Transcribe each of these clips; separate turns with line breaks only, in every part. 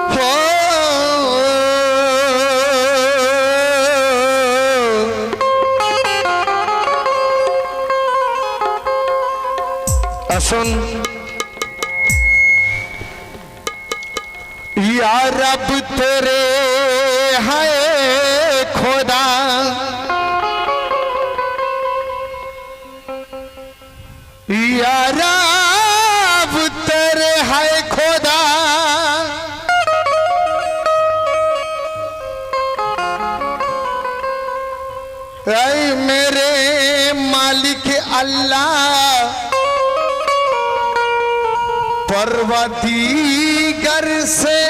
Oh. सुन या रब तेरे हाय खुदा। या रब এই মেরে মালিক আল্লাহ। পর্বতিগর সে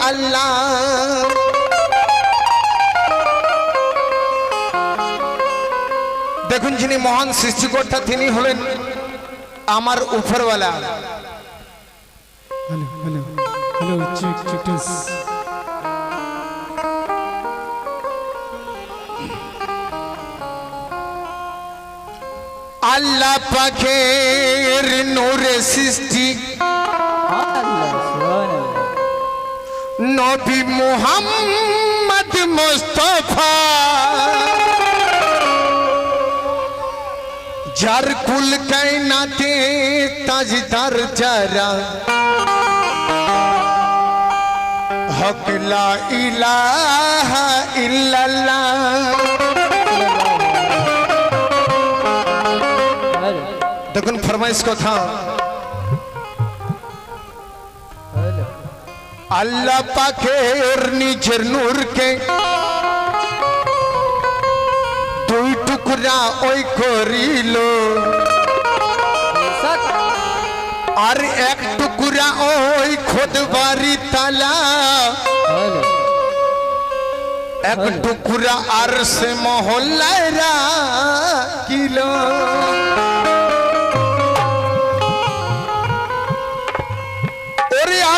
আল্লাহ। দেখুন যিনি মহান সৃষ্টিকর্তা, তিনি হলেন আমার উপরওয়ালা।
হ্যালো হ্যালো হ্যালো
আল্লাহ পাখের নূরে সৃষ্টি। নবী মুহাম্মদ মুস্তফা। যার কুল কায়নাতে তাজদার যারা হক লা ইলাহা ইল্লাল্লাহ। ফরমাইশ কথা। আল্লাহ পাখের নিজের নূরকে দুই টুকরা ওই করিল। আর এক টুকরা ওই খোদবারি তালা। এক টুকরা আর সে মহল্লায় কিলো ওরে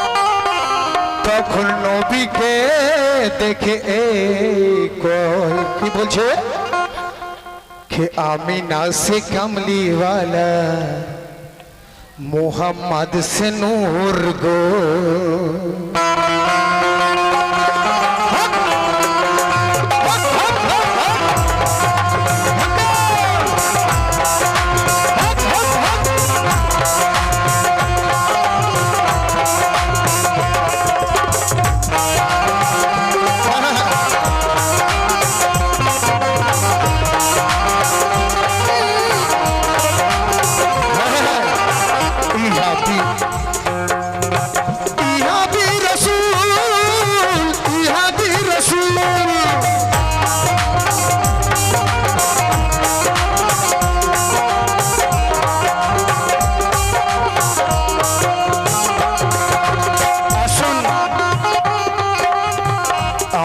তখন নবীকে দেখে এ কয় কি বলছে কে আমি না সে কামলিওয়ালা মোহাম্মদ সে নূর গো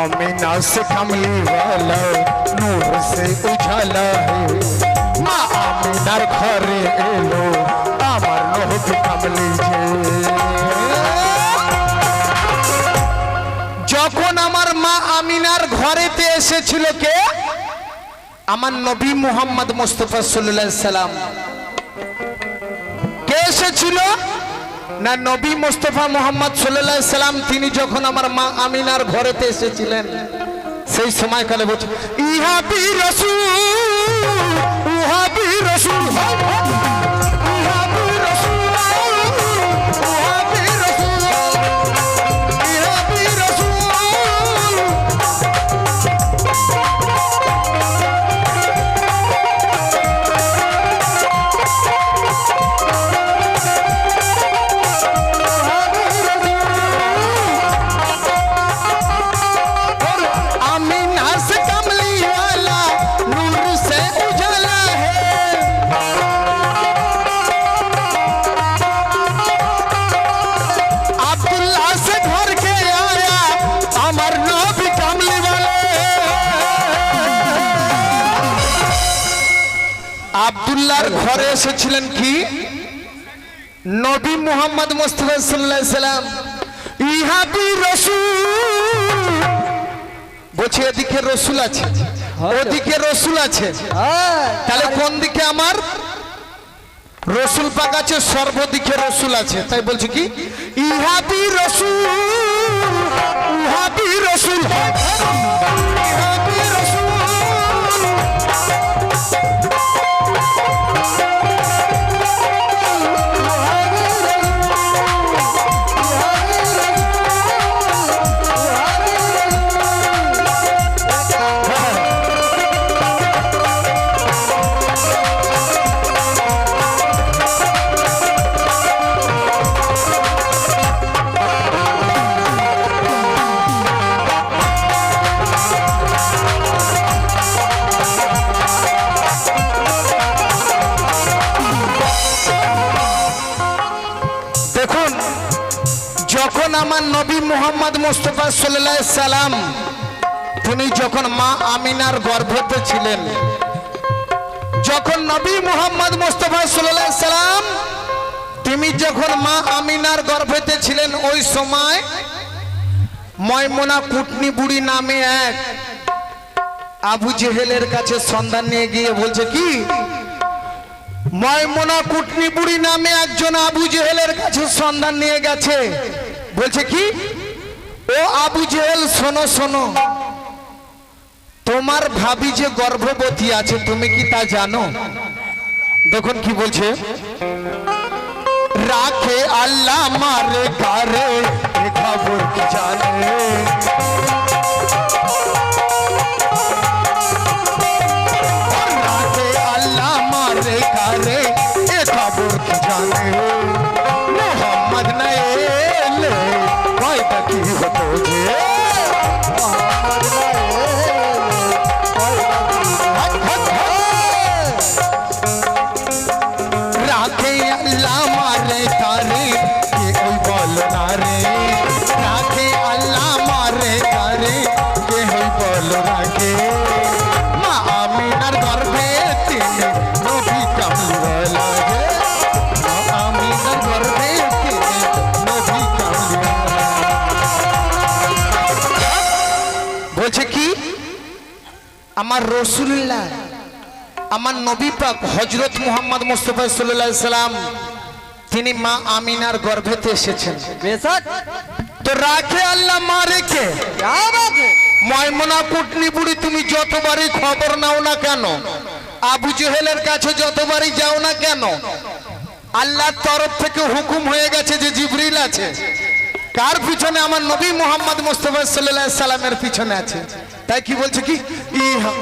आमीना से कमली वाला नूर से उजाला है মা আমিনার ঘরে এলো আমার নহব কামলি যে যখন আমার মা আমিনার ঘরেতে এসেছিল কে আমার নবী মুহাম্মদ মুস্তফা সাল্লাল্লাহু আলাইহি সাল্লাম কে এসেছিল না, নবী মোস্তফা মোহাম্মদ সাল্লাহ সাল্লাম, তিনি যখন আমার মা আমিনার ঘরেতে এসেছিলেন, সেই সময়কালে বলছে ইহা বি রসুল আবদুল্লাহর ঘরে এসেছিলেন কি? নবী মোহাম্মদ মুস্তফা আলাইহি সাল্লাম। ইহাবি রসুল? বলছে এদিকে রসুল আছে। ওদিকে রসুল আছে। তাহলে কোন দিকে আমার? রসুল পাক আছে সর্বদিকে রসুল আছে। তাই বলছে কি? ইহাবি রসুল? মোহাম্মদ মুস্তফা সাল্লাহ সালাম তিনি যখন মা আমিনার গর্ভতে ছিলেন, যখন নবী মোহাম্মদ মুস্তফা সাল্লাহ সালাম তিনি যখন মা আমিনার গর্ভেতে ছিলেন, ওই সময় ময়মনা কুটনি বুড়ি নামে এক আবু জেহেলের কাছে সন্ধান নিয়ে গিয়ে বলছে, কি? ময়মনা কুটনি বুড়ি নামে একজন আবু জেহেলের কাছে সন্ধান নিয়ে গেছে। বলছে, কি? ও আবু জেল শোনো শোনো। তোমার ভাবি যে গর্ভবতী আছে, তুমি কি তা জানো? দেখুন কি বলছে। রাখে আল্লাহ মারে এ খবর জানে? আমার রসুল্লাহ আমার নবী পাক হজরত মুহাম্মদ মুস্তফা সাল্লাহ সাল্লাম তিনি মা আমিনার গর্ভেতে এসেছেন। তো রাখে আল্লাহ মা রেখে। ময়মনা পুটনিপুরি তুমি যতবারই খবর নাও না কেন আবু জহেলের কাছে যতবারই যাও না কেন আল্লাহর তরফ থেকে হুকুম হয়ে গেছে যে জিবরিল আছে। কার পিছনে? আমার নবী মোহাম্মদ মুস্তফা সাল্লাহ সাল্লামের পিছনে আছে। তাই কি বলছে কি? ইহা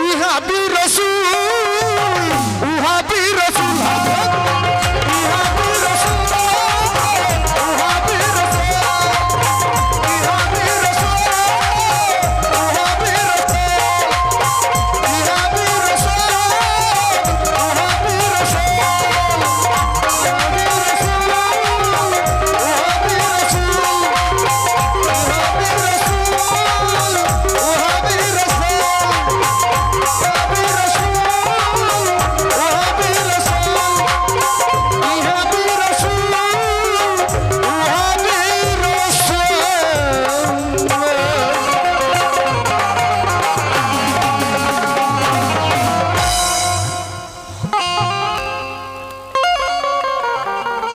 ইহা বি রাসূল